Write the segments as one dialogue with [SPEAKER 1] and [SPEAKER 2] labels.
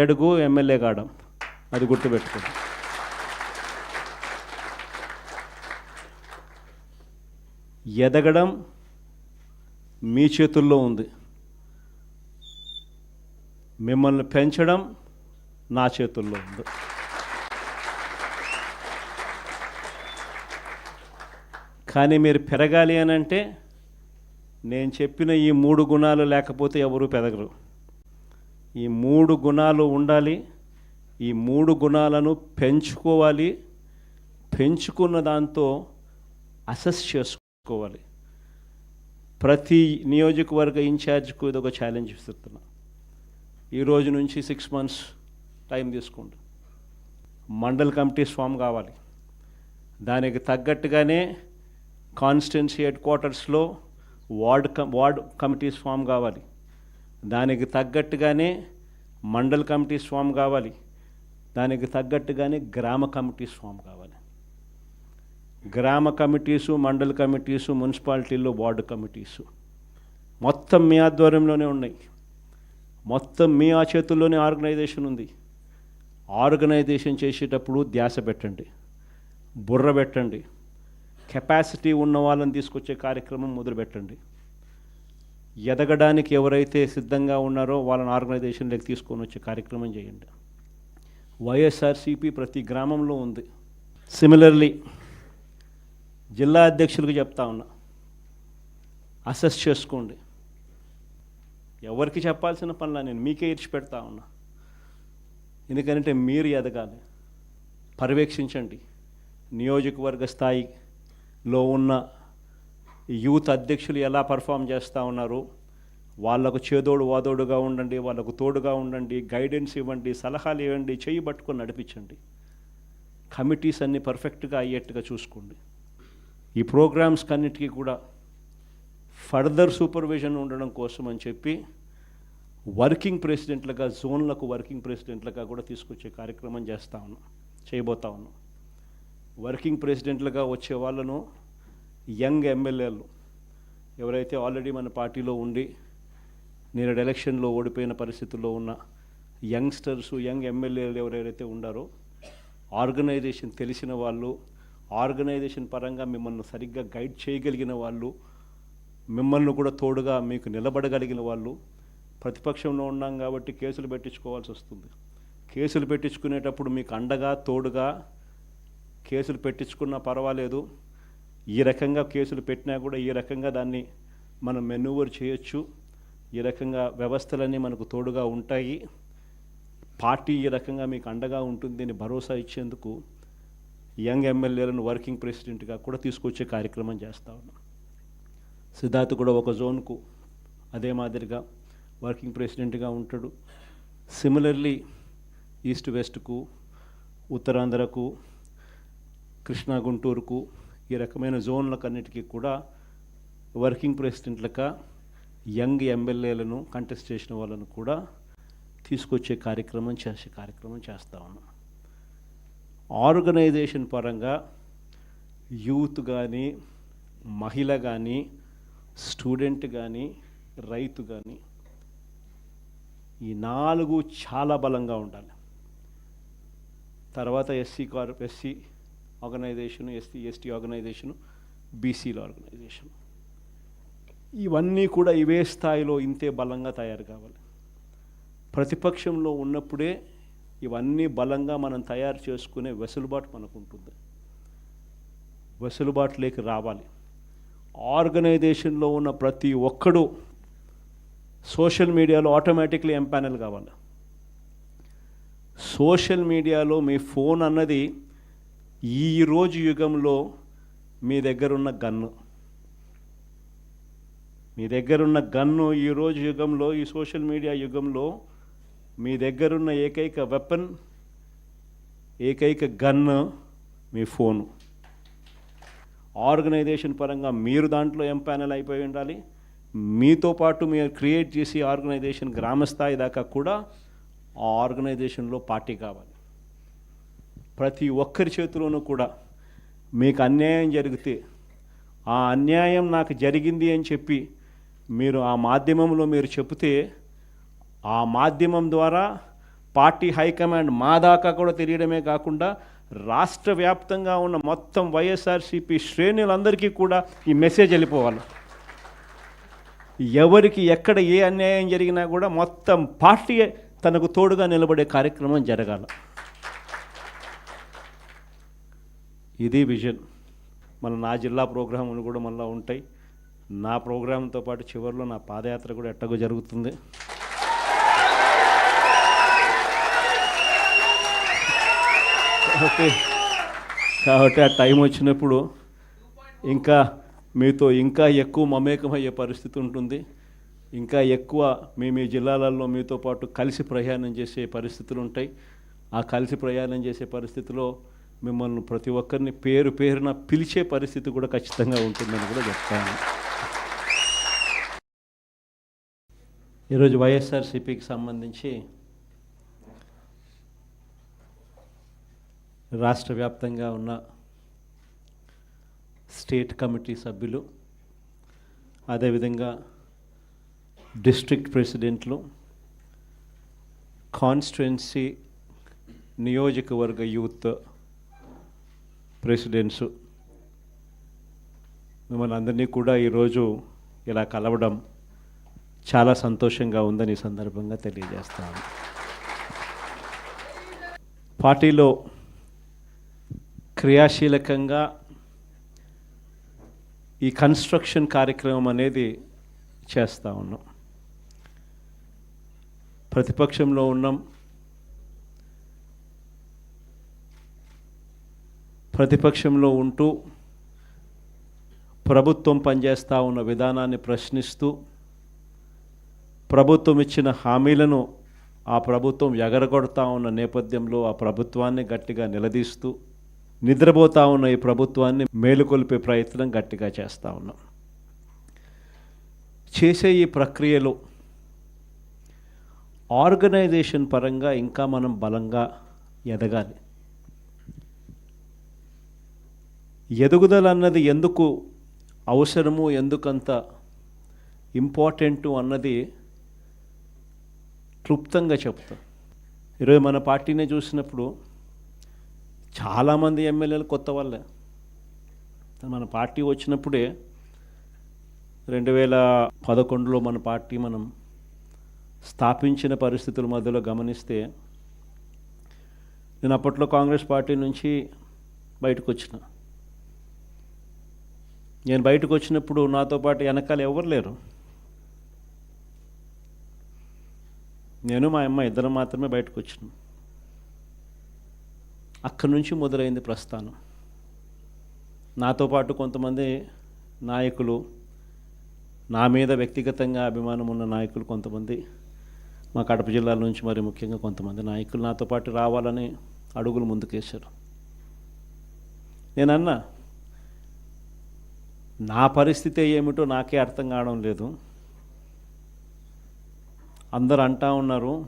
[SPEAKER 1] అడుగు ఎమ్మెల్యే కావడం అది గుర్తుపెట్టుకోండి. ఎదగడం మీ చేతుల్లో ఉంది. మిమ్మల్ని పెంచడం నా చేతుల్లో ఉంది. కానీ మీరు పెరగాలి అని అంటే నేను చెప్పిన ఈ మూడు గుణాలు లేకపోతే ఎవరు పెరగరు. ఈ మూడు గుణాలు ఉండాలి. ఈ మూడు గుణాలను పెంచుకోవాలి. పెంచుకున్న దాంతో అసెస్ చేసుకోవాలి. ప్రతి నియోజకవర్గ ఇన్ఛార్జ్కు ఇది ఒక ఛాలెంజ్ ఇస్తున్నా. ఈ రోజు నుంచి సిక్స్ మంత్స్ టైం తీసుకోండి. మండల్ కమిటీస్ ఫామ్ కావాలి. దానికి తగ్గట్టుగానే కాన్స్టిట్యున్సీ హెడ్ క్వార్టర్స్లో ward cum ward committees form కావాలి. దానికి తగ్గట్టుగానే మండల్ కమిటీ స్వామి కావాలి. దానికి తగ్గట్టుగానే గ్రామ కమిటీ స్వామి కావాలి. గ్రామ కమిటీసు మండల్ కమిటీసు మున్సిపాలిటీల్లో వార్డు కమిటీసు మొత్తం మీ ఆధ్వర్యంలోనే ఉన్నాయి. మొత్తం మీ ఆ చేతుల్లోనే ఆర్గనైజేషన్ ఉంది. ఆర్గనైజేషన్ చేసేటప్పుడు ధ్యాస పెట్టండి. బుర్ర పెట్టండి. కెపాసిటీ ఉన్న వాళ్ళని తీసుకొచ్చే కార్యక్రమం మొదలుపెట్టండి. ఎదగడానికి ఎవరైతే సిద్ధంగా ఉన్నారో వాళ్ళని ఆర్గనైజేషన్లోకి తీసుకొని వచ్చే కార్యక్రమం చేయండి. వైఎస్ఆర్సీపీ ప్రతి గ్రామంలో ఉంది. సిమిలర్లీ జిల్లా అధ్యక్షులకు చెప్తా ఉన్నా. అసెస్ చేసుకోండి. ఎవరికి చెప్పాల్సిన పనులా నేను మీకే ఇచ్చి పెడతా ఉన్నా. ఎందుకంటే మీరు ఎదగాలి. పర్యవేక్షించండి. నియోజకవర్గ స్థాయిలో ఉన్న యూత్ అధ్యక్షులు ఎలా పర్ఫామ్ చేస్తూ ఉన్నారు? వాళ్ళకు చేదోడు వాదోడుగా ఉండండి వాళ్ళకు తోడుగా ఉండండి గైడెన్స్ ఇవ్వండి సలహాలు ఇవ్వండి చేయి పట్టుకొని నడిపించండి. కమిటీస్ అన్నీ పర్ఫెక్ట్గా అయ్యేట్టుగా చూసుకోండి. ఈ ప్రోగ్రామ్స్ కన్నిటికీ కూడా ఫర్దర్ సూపర్విజన్ ఉండడం కోసం అని చెప్పి వర్కింగ్ ప్రెసిడెంట్లుగా జోన్లకు వర్కింగ్ ప్రెసిడెంట్లుగా కూడా తీసుకొచ్చే కార్యక్రమం చేస్తా ఉన్నాం చేయబోతా ఉన్నాం. వర్కింగ్ ప్రెసిడెంట్లుగా వచ్చే వాళ్ళను యంగ్ ఎమ్మెల్యేలు ఎవరైతే ఆల్రెడీ మన పార్టీలో ఉండి నేను ఎలక్షన్లో ఓడిపోయిన పరిస్థితుల్లో ఉన్న యంగ్స్టర్స్ యంగ్ ఎమ్మెల్యేలు ఎవరెవరైతే ఉండారో ఆర్గనైజేషన్ తెలిసిన వాళ్ళు ఆర్గనైజేషన్ పరంగా మిమ్మల్ని సరిగ్గా గైడ్ చేయగలిగిన వాళ్ళు మిమ్మల్ని కూడా తోడుగా మీకు నిలబడగలిగిన వాళ్ళు ప్రతిపక్షంలో ఉన్నాం కాబట్టి కేసులు పెట్టించుకోవాల్సి వస్తుంది. కేసులు పెట్టించుకునేటప్పుడు మీకు అండగా తోడుగా కేసులు పెట్టించుకున్నా పర్వాలేదు. ఈ రకంగా కేసులు పెట్టినా కూడా ఈ రకంగా దాన్ని మనం మెనూవర్ చేయొచ్చు. ఈ రకంగా వ్యవస్థలన్నీ మనకు తోడుగా ఉంటాయి. పార్టీ ఈ రకంగా మీకు అండగా ఉంటుంది అని భరోసా ఇచ్చేందుకు యంగ్ ఎమ్మెల్యేలను వర్కింగ్ ప్రెసిడెంట్గా కూడా తీసుకొచ్చే కార్యక్రమం చేస్తా ఉన్నాం. సిద్ధార్థ్ కూడా ఒక జోన్కు అదే మాదిరిగా వర్కింగ్ ప్రెసిడెంట్గా ఉంటాడు. సిమిలర్లీ ఈస్ట్ వెస్ట్కు ఉత్తరాంధ్రకు కృష్ణా గుంటూరుకు ఈ రకమైన జోన్లకన్నిటికీ కూడా వర్కింగ్ ప్రెసిడెంట్లక యంగ్ ఎమ్మెల్యేలను కంటెస్ట్ చేసిన వాళ్ళను కూడా తీసుకొచ్చే కార్యక్రమం చేసే కార్యక్రమం చేస్తా ఉన్నాం. ఆర్గనైజేషన్ పరంగా యూత్ కానీ మహిళ కానీ స్టూడెంట్ కానీ రైతు కానీ ఈ నాలుగు చాలా బలంగా ఉండాలి. తర్వాత SC car SC organisation SC ST organisation బీసీల ఆర్గనైజేషన్. ఇవన్నీ కూడా ఇవే స్థాయిలో ఇంతే బలంగా తయారు కావాలి. ప్రతిపక్షంలో ఉన్నప్పుడే ఇవన్నీ బలంగా మనం తయారు చేసుకునే వెసులుబాటు మనకు ఉంటుంది వెసులుబాటులోకి రావాలి. ఆర్గనైజేషన్లో ఉన్న ప్రతి ఒక్కడు సోషల్ మీడియాలో ఆటోమేటిక్లీ ఎంపానల్ కావాలి. సోషల్ మీడియాలో మీ ఫోన్ అన్నది ఈ రోజు యుగంలో మీ దగ్గరున్న గన్ను. మీ దగ్గరున్న గన్ను ఈ రోజు యుగంలో ఈ సోషల్ మీడియా యుగంలో మీ దగ్గరున్న ఏకైక వెపన్ ఏకైక గన్ మీ ఫోను. ఆర్గనైజేషన్ పరంగా మీరు దాంట్లో ఎంపానల్ అయిపోయి ఉండాలి. మీతో పాటు మీరు క్రియేట్ చేసి ఆర్గనైజేషన్ గ్రామస్థాయి దాకా కూడా ఆ ఆర్గనైజేషన్లో పార్టీ కావాలి. ప్రతి ఒక్కరి చేతిలోనూ కూడా మీకు అన్యాయం జరిగితే ఆ అన్యాయం నాకు జరిగింది అని చెప్పి మీరు ఆ మాధ్యమంలో మీరు చెబితే ఆ మాధ్యమం ద్వారా పార్టీ హైకమాండ్ మా దాకా కూడా తెలియడమే కాకుండా రాష్ట్ర వ్యాప్తంగా ఉన్న మొత్తం వైఎస్ఆర్సీపీ శ్రేణులందరికీ కూడా ఈ మెసేజ్ వెళ్ళిపోవాలి. ఎవరికి ఎక్కడ ఏ అన్యాయం జరిగినా కూడా మొత్తం పార్టీ తనకు తోడుగా నిలబడే కార్యక్రమం జరగాలి. ఇది విజన్. మన నా జిల్లా ప్రోగ్రాములు కూడా మళ్ళీ ఉంటాయి. నా ప్రోగ్రాంతో పాటు చివరిలో నా పాదయాత్ర కూడా ఎట్టగో జరుగుతుంది. కాబట్టి కాబట్టి ఆ టైం వచ్చినప్పుడు ఇంకా మీతో ఇంకా ఎక్కువ మమేకమయ్యే పరిస్థితి ఉంటుంది. ఇంకా ఎక్కువ మీ మీ జిల్లాలలో మీతో పాటు కలిసి ప్రయాణం చేసే పరిస్థితులు ఉంటాయి. ఆ కలిసి ప్రయాణం చేసే పరిస్థితిలో మిమ్మల్ని ప్రతి ఒక్కరిని పేరు పేరున పిలిచే పరిస్థితి కూడా ఖచ్చితంగా ఉంటుందని కూడా చెప్తాను. ఈరోజు వైఎస్ఆర్సీపీకి సంబంధించి రాష్ట్ర వ్యాప్తంగా ఉన్న స్టేట్ కమిటీ సభ్యులు అదేవిధంగా డిస్ట్రిక్ట్ ప్రెసిడెంట్లు కాన్స్టిట్యున్సీ నియోజకవర్గ యూత్ ప్రెసిడెంట్స్ మిమ్మల్ని అందరినీ కూడా ఈరోజు ఇలా కలవడం చాలా సంతోషంగా ఉందని సందర్భంగా తెలియజేస్తాను. పార్టీలో క్రియాశీలకంగా ఈ కన్స్ట్రక్షన్ కార్యక్రమం అనేది చేస్తూ ఉన్నాం. ప్రతిపక్షంలో ఉన్నాం. ప్రతిపక్షంలో ఉంటూ ప్రభుత్వం పనిచేస్తూ ఉన్న విధానాన్ని ప్రశ్నిస్తూ ప్రభుత్వం ఇచ్చిన హామీలను ఆ ప్రభుత్వం ఎగరగొడతా ఉన్న నేపథ్యంలో ఆ ప్రభుత్వాన్ని గట్టిగా నిలదీస్తూ నిద్రపోతా ఉన్న ఈ ప్రభుత్వాన్ని మేలుకొల్పే ప్రయత్నం గట్టిగా చేస్తూ ఉన్నాం. చేసే ఈ ప్రక్రియలో ఆర్గనైజేషన్ పరంగా ఇంకా మనం బలంగా ఎదగాలి. ఎదుగుదల అన్నది ఎందుకు అవసరము ఎందుకంత ఇంపార్టెంటు అన్నది క్లుప్తంగా చెప్తా. ఈరోజు మన పార్టీని చూసినప్పుడు చాలామంది ఎమ్మెల్యేలు కొత్త వాళ్ళే. మన పార్టీ వచ్చినప్పుడే రెండు వేల పదకొండులో మన పార్టీ మనం స్థాపించిన పరిస్థితుల మధ్యలో గమనిస్తే నేను అప్పట్లో కాంగ్రెస్ పార్టీ నుంచి బయటకు వచ్చిన. నేను బయటకు వచ్చినప్పుడు నాతో పాటు వెనకాల ఎవరు లేరు. నేను మా అమ్మ ఇద్దరం మాత్రమే బయటకు వచ్చినాం. అక్కడి నుంచి మొదలైంది ప్రస్థానం. నాతో పాటు కొంతమంది నాయకులు నా మీద వ్యక్తిగతంగా అభిమానం ఉన్న నాయకులు కొంతమంది మా కడప జిల్లాల నుంచి మరి ముఖ్యంగా కొంతమంది నాయకులు నాతో పాటు రావాలని అడుగులు ముందుకేశారు. నేను నా పరిస్థితి ఏమిటో నాకే అర్థం కావడం లేదు. అందరు అంటా ఉన్నారు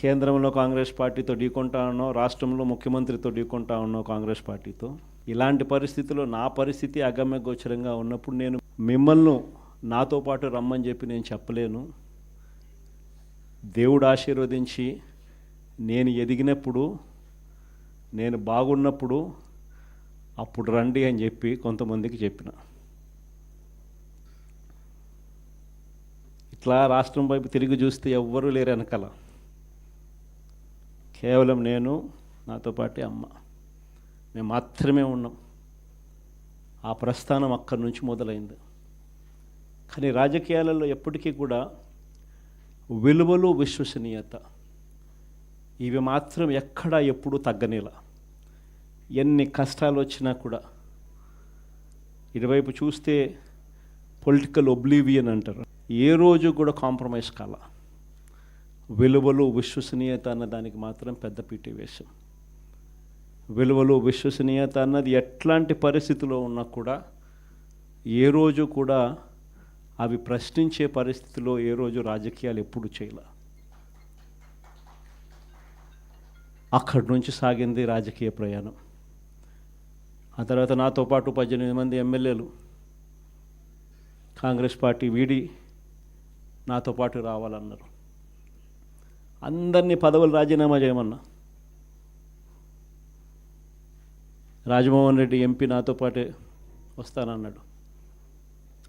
[SPEAKER 1] కేంద్రంలో కాంగ్రెస్ పార్టీతో ఢీకొంటా ఉన్నాం రాష్ట్రంలో ముఖ్యమంత్రితో ఢీకొంటా ఉన్నాం కాంగ్రెస్ పార్టీతో. ఇలాంటి పరిస్థితుల్లో నా పరిస్థితి అగమ్య గోచరంగా ఉన్నప్పుడు నేను మిమ్మల్ని నాతో పాటు రమ్మని చెప్పి నేను చెప్పలేను. దేవుడు ఆశీర్వదించి నేను ఎదిగినప్పుడు నేను బాగున్నప్పుడు అప్పుడు రండి అని చెప్పి కొంతమందికి చెప్పిన. ఇట్లా రాష్ట్రం వైపు తిరిగి చూస్తే ఎవ్వరూ లేరు వెనకాల. కేవలం నేను నాతో పాటే అమ్మ. మేము మాత్రమే ఉన్నాం. ఆ ప్రస్థానం అక్కడి నుంచి మొదలైంది. కానీ రాజకీయాలలో ఎప్పటికీ కూడా విలువలు విశ్వసనీయత. ఇవి మాత్రం ఎక్కడా ఎప్పుడూ తగ్గనేలా. ఎన్ని కష్టాలు వచ్చినా కూడా ఇటువైపు చూస్తే పొలిటికల్ ఒబ్లీవియన్ అంటారు. ఏ రోజు కూడా కాంప్రమైజ్ కాల. విలువలు విశ్వసనీయత అన్న దానికి మాత్రం పెద్ద పీటీ వేశాం. విలువలు విశ్వసనీయత అన్నది ఎట్లాంటి పరిస్థితిలో ఉన్నా కూడా ఏ రోజు కూడా అవి ప్రశ్నించే పరిస్థితిలో ఏ రోజు రాజకీయాలు ఎప్పుడు చేయలే. అక్కడి నుంచి సాగింది రాజకీయ ప్రయాణం. ఆ తర్వాత నాతో పాటు పద్దెనిమిది మంది ఎమ్మెల్యేలు కాంగ్రెస్ పార్టీ వీడి నాతో పాటు రావాలన్నారు. అందరినీ పదవులు రాజీనామా చేయమన్నా. రాజమోహన్ రెడ్డి ఎంపీ నాతో పాటే వస్తానన్నాడు.